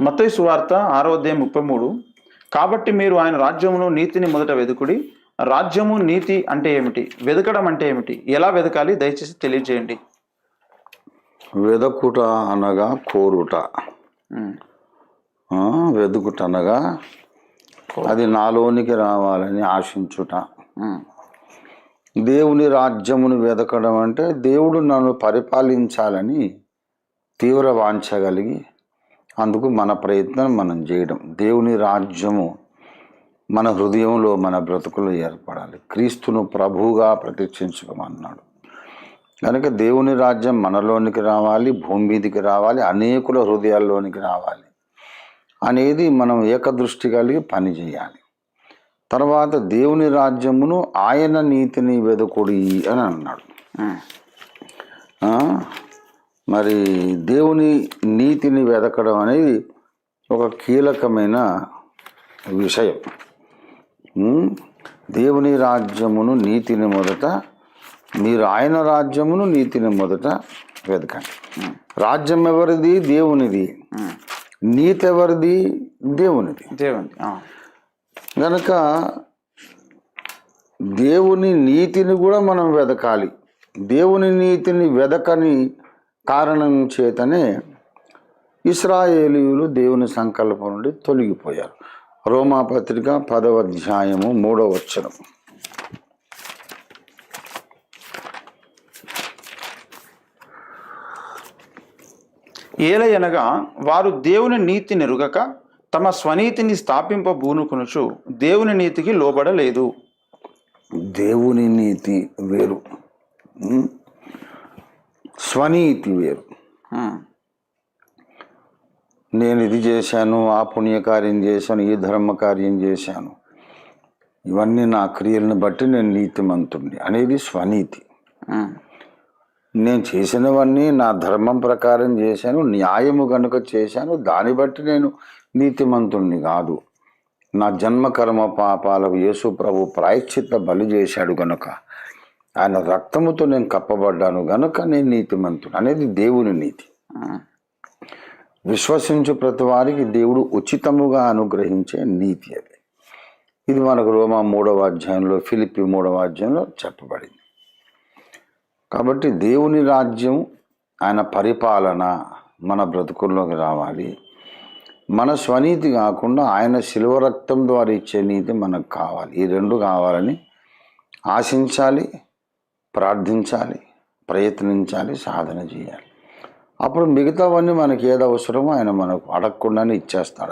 మత్తయి సువార్త ఆరో అధ్యాయం ముప్పై మూడు. కాబట్టి మీరు ఆయన రాజ్యమును నీతిని మొదట వెదుకుడి. రాజ్యము నీతి అంటే ఏమిటి? వెదకడం అంటే ఏమిటి? ఎలా వెదకాలి? దయచేసి తెలియజేయండి. వెదకుట అనగా కోరుట. వెదుకుట అనగా అది నాలోనికి రావాలని ఆశించుట. దేవుని రాజ్యమును వెదకడం అంటే దేవుడు నన్ను పరిపాలించాలని తీవ్ర వాంఛ కలిగి అందుకు మన ప్రయత్నం మనం చేయడం. దేవుని రాజ్యము మన హృదయంలో మన బ్రతుకులు ఏర్పడాలి. క్రీస్తును ప్రభువుగా ప్రతిష్ఠించుకోమన్నాడు. కనుక దేవుని రాజ్యం మనలోనికి రావాలి భూమి మీదికి రావాలి అనేకుల హృదయాల్లోనికి రావాలి అనేది మనం ఏకదృష్టి కలిగి పని చేయాలి. తర్వాత దేవుని రాజ్యమును ఆయన నీతిని వెదకుడి అని అన్నాడు. మరి దేవుని నీతిని వెదకడం అనేది ఒక కీలకమైన విషయం? దేవుని రాజ్యమును నీతిని మొదట మీరు ఆయన రాజ్యమును నీతిని మొదట వెతకండి రాజ్యం ఎవరిది? దేవునిది. నీతి ఎవరిది? దేవునిది. దేవుంది ఆ, గనక దేవుని నీతిని కూడా మనం వెదకాలి. దేవుని నీతిని వెదకని కారణం చేతనే ఇస్రాయేలీయులు దేవుని సంకల్పం నుండి తొలగిపోయారు. రోమాపత్రిక పదవ అధ్యాయము మూడవ వచ్చరం ఏలయనగా వారు దేవుని నీతి నెరుగక తమ స్వనీతిని స్థాపింపబూనుకునుచు దేవుని నీతికి లోబడలేదు. దేవుని నీతి వేరు. ఉం? స్వనీతి వేరు నేను ఇది చేశాను ఆ పుణ్యకార్యం చేశాను ఈ ధర్మ కార్యం చేశాను. ఇవన్నీ నా క్రియలను బట్టి నేను నీతిమంతుణ్ణి అనేది స్వనీతి. నేను చేసినవన్నీ నా ధర్మం ప్రకారం చేశాను న్యాయము కనుక చేశాను దాన్ని బట్టి నేను నీతిమంతుణ్ణి కాదు. నా జన్మ కర్మ పాపాలకు యేసు ప్రభు ప్రాయశ్చిత్త బలి చేశాడు గనుక. ఆయన రక్తముతో నేను కప్పబడ్డాను గనుక నేను నీతిమంతుడు అనేది దేవుని నీతి. విశ్వసించు ప్రతి వారికి దేవుడు ఉచితముగా అనుగ్రహించే నీతి అది. ఇది మనకు రోమా మూడవ అధ్యాయంలో ఫిలిపి మూడవ అధ్యాయంలో చెప్పబడింది. కాబట్టి దేవుని రాజ్యం ఆయన పరిపాలన మన బ్రతుకుల్లోకి రావాలి. మన స్వనీతి కాకుండా ఆయన శిలువ రక్తం ద్వారా ఇచ్చే నీతి మనకు కావాలి. ఈ రెండు కావాలని ఆశించాలి ప్రార్థించాలి ప్రయత్నించాలి సాధన చేయాలి. అప్పుడు మిగతావన్నీ మనకి ఏది అవసరమో ఆయన మనకు అడగకుండానే ఇచ్చేస్తాడు.